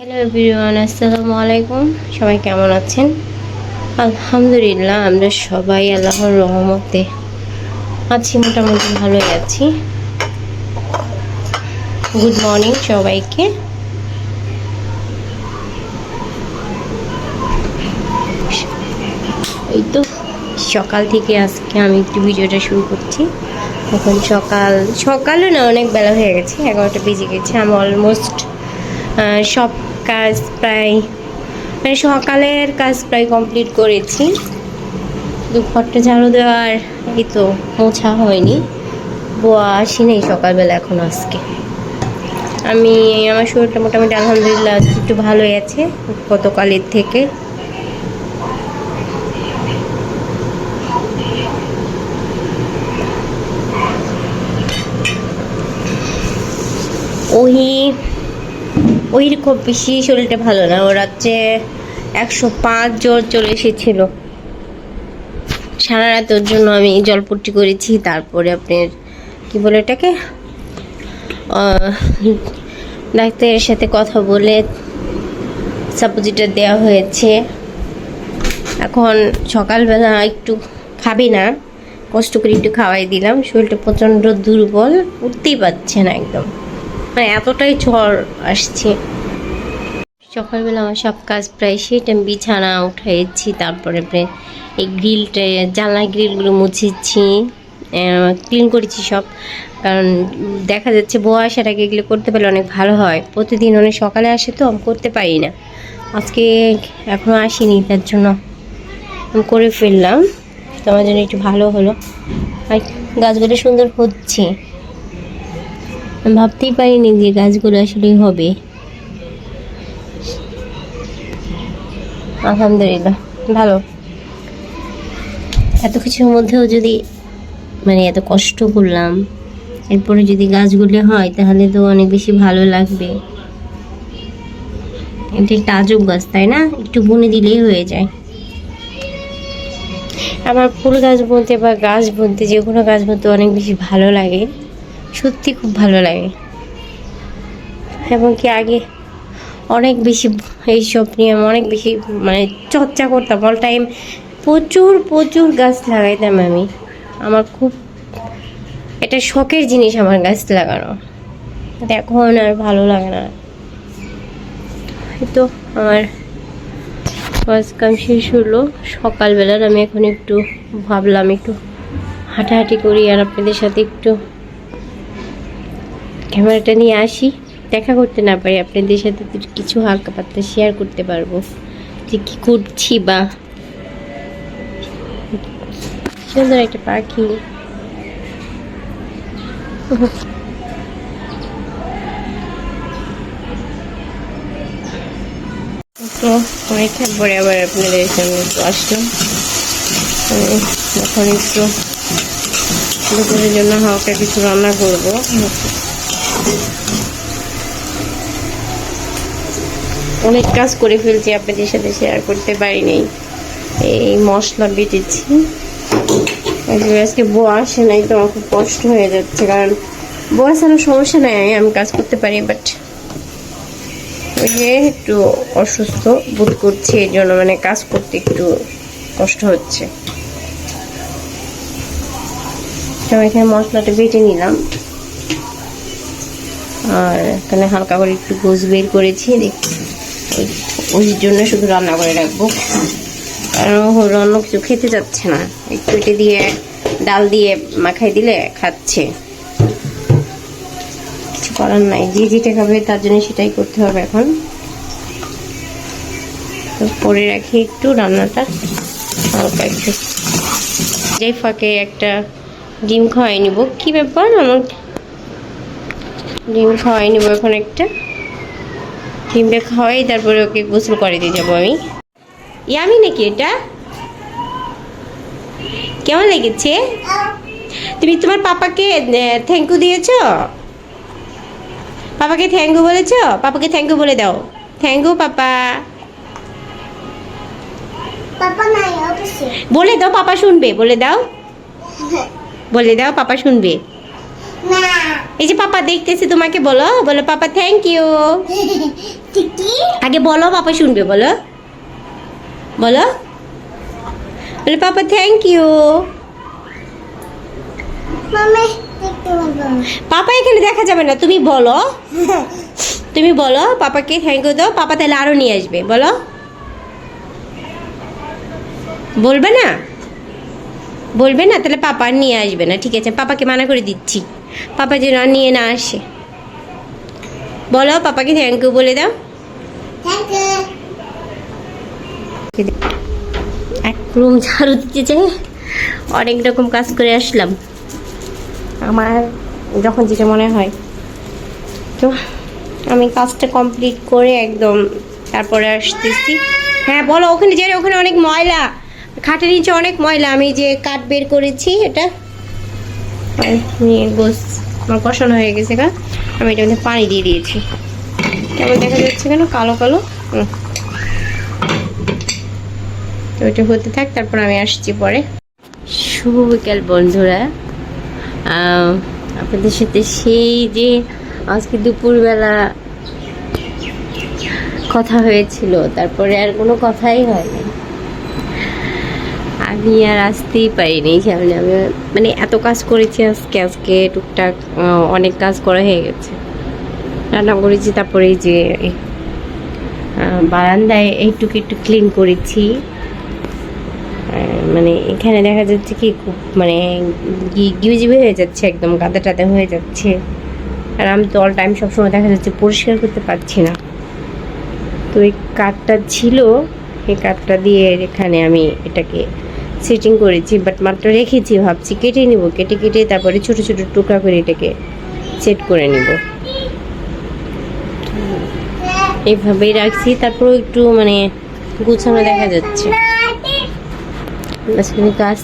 Hello everyone আসসালামু আলাইকুম। সবাই কেমন আছেন? আলহামদুলিল্লাহ, আমরা সবাই আল্লাহর রহমতে আছি, মোটামুটি ভালোই আছি। গুড মর্নিং সবাইকে। এই তো, সকাল থেকে আজকে আমি একটু ভিডিওটা শুরু করছি। এখন সকাল সকালে না, অনেক বেলা হয়ে গেছে, এগারোটা বেজে গেছে। আমি অলমোস্ট সব কাজ প্রায় মানে সকালের কাজ প্রায় কমপ্লিট করেছি। শুধু ঘরটা ঝাড়ু দেওয়ার, এই তো মোছা হয়নি। বোয়া আসি নেই সকালবেলা এখন আজকে। আমি, আমার শরীরটা মোটামুটি আলহামদুলিল্লাহ একটু ভালোই আছে গতকালের থেকে ওই ওই খুব বেশি শরীরটা ভালো না। ও রাত্রে একশো পাঁচ জ্বর চলে এসেছিল। সারা রাত ওর জন্য আমি জলপট্টি করেছি, তারপরে আপনার কি বলে এটাকে? ডাক্তারের সাথে কথা বলে সাপোজিটার দেওয়া হয়েছে। এখন সকালবেলা একটু খাবি না, কষ্ট করে একটু খাওয়াই দিলাম। শরীরটা প্রচণ্ড দুর্বল, উঠতেই পারছে না একদম। মানে এতটাই ঝড় আসছে। সকালবেলা আমার সব কাজ প্রায় আমি বিছানা উঠাইছি, তারপরে এই গ্রিলটা জানলা গ্রিলগুলো মুছেছি ক্লিন করেছি সব। কারণ দেখা যাচ্ছে বউ আসার আগে এগুলো করতে পারলে অনেক ভালো হয়। প্রতিদিন অনেক সকালে আসে তো, আমি করতে পারি না। আজকে এখনও আসিনি, তার জন্য আমি করে ফেললাম। তো আমার জন্য একটু ভালো হলো। আর গাছগুলো সুন্দর হচ্ছে। ভাবতেই পারিনি যে গাছগুলো আসলে হবে। আলহামদুলিল্লাহ, ভালো। এত কিছুর মধ্যেও যদি মানে এত কষ্ট করলাম, এরপরে যদি গাছগুলি হয়, তাহলে তো অনেক বেশি ভালো লাগবে। এটা একটা আজব গাছ, তাই না? একটু বুনে দিলেই হয়ে যায়। আমার ফুল গাছ বলতে বা গাছ বলতে যে কোনো গাছ বলতে অনেক বেশি ভালো লাগে। সত্যি খুব ভালো লাগে। এবং কি আগে অনেক বেশি এইসব নিয়ে আমি অনেক বেশি মানে চর্চা করতাম। অল টাইম প্রচুর প্রচুর গাছ লাগাইতাম আমি। আমার খুব এটা শখের জিনিস আমার গাছ লাগানো। এখন আর ভালো লাগে না। এই তো আমার কাজ কাম শেষ হলো। সকালবেলার আমি এখন একটু ভাবলাম একটু হাঁটাহাঁটি করি আর আপনাদের সাথে একটু ক্যামেরাটা নিয়ে আসি। দেখা করতে না পারি আপনাদের সাথে কিছু হালকা পাতলা শেয়ার করতে পারব। যে কী করছি বা। সুন্দর একটা পাখি। পরে আবার আপনাদের সামনে একটু আসলাম। এখন একটু দুপুরের জন্য হালকা কিছু রান্না করব। অনেক কাজ করে ফেলছি আপনাদের সাথে শেয়ার করতে পারিনি। এই মশলা বেটেছি। আজকে বউ আসে নাই তো আমার খুব কষ্ট হয়ে যাচ্ছে, কারণ বউ আসানোর সমস্যা নাই, আমি কাজ করতে পারি বাট ওই যে একটু অসুস্থ বোধ করছি, এই জন্য মানে কাজ করতে একটু কষ্ট হচ্ছে। তো এখানে মশলাটা বেটে নিলাম। আর এখানে হালকা করে একটু গোস বের করেছি ওই- জন্য শুধু রান্না করে রাখব। কারণ অন্য কিছু খেতে যাচ্ছে না। একটু এটা দিয়ে, ডাল দিয়ে মাখাই দিলে খাচ্ছে। কিছু করার নাই। যে যেটা খাবে তার জন্য সেটাই করতে হবে এখন। তো করে রাখি একটু রান্নাটা। হালকা একটু। যে ফাঁকে একটা ডিম খাওয়াই নিব। কি ব্যাপার? আমার ডিম খাওয়াই নিব এখন একটা। ডিমটা খাওয়াই তারপরে ওকে গোসল করে দিয়ে যাব আমি। ইয়ামি নাকি এটা? কেমন লেগেছে? তুমি তোমার পাপাকে থ্যাংক ইউ দিয়েছ? পাপাকে থ্যাংক ইউ বলেছ? পাপাকে থ্যাংক ইউ বলে দাও। Thank you papa. বলে দাও পাপা শুনবে। বলে দাও। বলে দাও পাপা শুনবে। এই যে পাপা দেখতেছে তোমাকে বলো। বলো পাপা থ্যাংক ইউ আগে বলো, পাপা শুনবে, বলো। বলো। বলে পাপা থ্যাংক ইউ পাপা এখানে দেখা যাবে না, তুমি বলো। তুমি বলো, পাপাকে থ্যাংক ইউ দাও। পাপা তাহলে আরও নিয়ে আসবে, বলো। বলবে না? বলবে না? তাহলে পাপা নিয়ে আসবে না, ঠিক আছে। পাপাকে মানা করে দিচ্ছি। পাপা যেন আর নিয়ে না আসে। বলো পাপাকে থ্যাংক ইউ বলে দাও। এক রুম ঝাড়ু দিতে চাই অনেক রকম কাজ করে আসলাম। আমার যখন যেটা মনে হয় তো আমি কাজটা কমপ্লিট করে একদম তারপরে আসতেছি। হ্যাঁ বলো ওখানে যে ওখানে অনেক ময়লা খাটের নিচে অনেক ময়লা আমি যে কাঠ বের করেছি এটা গোস আমার কষানো হয়ে গেছে গা। আমি এটা মধ্যে পানি দিয়ে দিয়েছি। কেমন দেখা যাচ্ছে কেন কালো কালো। তো ওইটা হতে থাক, তারপর আমি আসছি পরে। শুভ বিকাল বন্ধুরা। আপনাদের সাথে সেই যে আজকে দুপুরবেলা কথা হয়েছিল, তারপরে আর কোনো কথাই হয়নি। আমি আর আসতেই পারিনি সামনে আমি মানে এত কাজ করেছি আজকে আজকে টুকটাক অনেক কাজ করা হয়ে গেছে। রান্না করেছি, তারপরে যে বারান্দায় এইটুকু একটু ক্লিন করেছি। মানে এখানে দেখা যাচ্ছে কি, খুব মানে গিউজিবি হয়ে যাচ্ছে একদম, গাদা টাদা হয়ে যাচ্ছে। আর আমি তো অল টাইম সবসময় দেখা যাচ্ছে পরিষ্কার করতে পারছি না। তো এই কাঠটা ছিল, এই কাঠটা দিয়ে এখানে আমি এটাকে সেটিং করেছি বাট মাত্র রেখেছি, ভাবছি কেটে নিব, কেটে কেটে তারপরে ছোট ছোট টুকরা করে এটাকে সেট করে নিব। এইভাবেই রাখছি, তারপরেও একটু মানে গুছানো দেখা যাচ্ছে।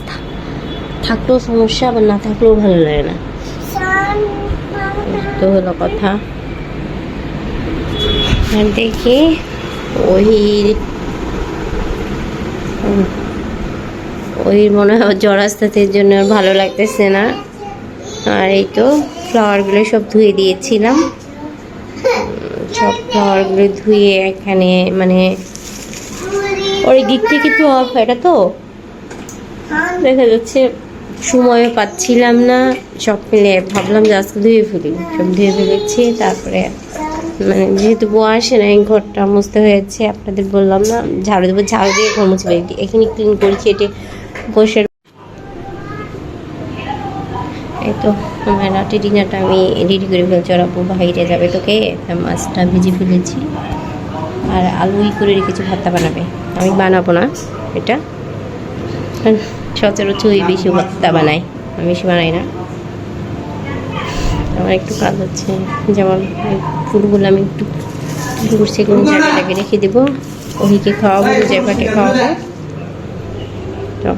থা- থাকলেও সমস্যা আবার না থাকলেও ভালো লাগে না। তো হলো কথা। দেখি ওই ওই মনে হয় জ্বর আসতে জন্য ভালো লাগতেছে না। আর এই তো ফ্লাওয়ারগুলো সব ধুয়ে দিয়েছিলাম। সব ফ্লাওয়ারগুলো ধুয়ে এখানে মানে ওর দিক থেকে তো অফ এটা তো? দেখা যাচ্ছে সময়ও পাচ্ছিলাম না। সব মিলে ভাবলাম যে আজকে ধুয়ে ফেলি। সব ধুয়ে ফেলেছি, তারপরে মানে যেহেতু বউ আসে না এই ঘরটা মুছতে হয়েছে, আপনাদের বললাম না, ঝাড়ু দেবো, ঝাড়ু দিয়ে ঘর মুছে এখানে ক্লিন করেছি, এটি বসে এই তো আমার রাতে ডিনারটা আমি রেডি করে ফেলছি। ওরা আপু বাইরে যাবে তোকে মাছটা ভেজে ফেলেছি। আর আলুই করে রেখেছি, ভাতটা বানাবে। আমি বানাবো না এটা। সচরাচর ওই বেশি ভর্তা বানাই, আমি বেশি বানাই না। আমার একটু কাজ হচ্ছে, যেমন ফুলগুলো আমি একটু কি করছি জায়গাটাকে রেখে দেবো। ওহিকে খাওয়াবো জায়গাকে খাওয়াবো। তো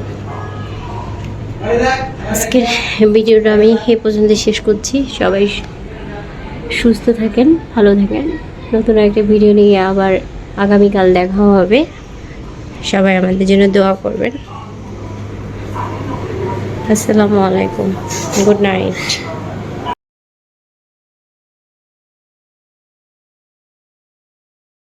আজকের ভিডিওটা আমি এ পর্যন্ত শেষ করছি। সবাই সুস্থ থাকেন, ভালো থাকেন। নতুন একটা ভিডিও নিয়ে আবার আগামীকাল দেখা হবে। সবাই আমাদের জন্য দোয়া করবেন। আসসালামু আলাইকুম। Good night.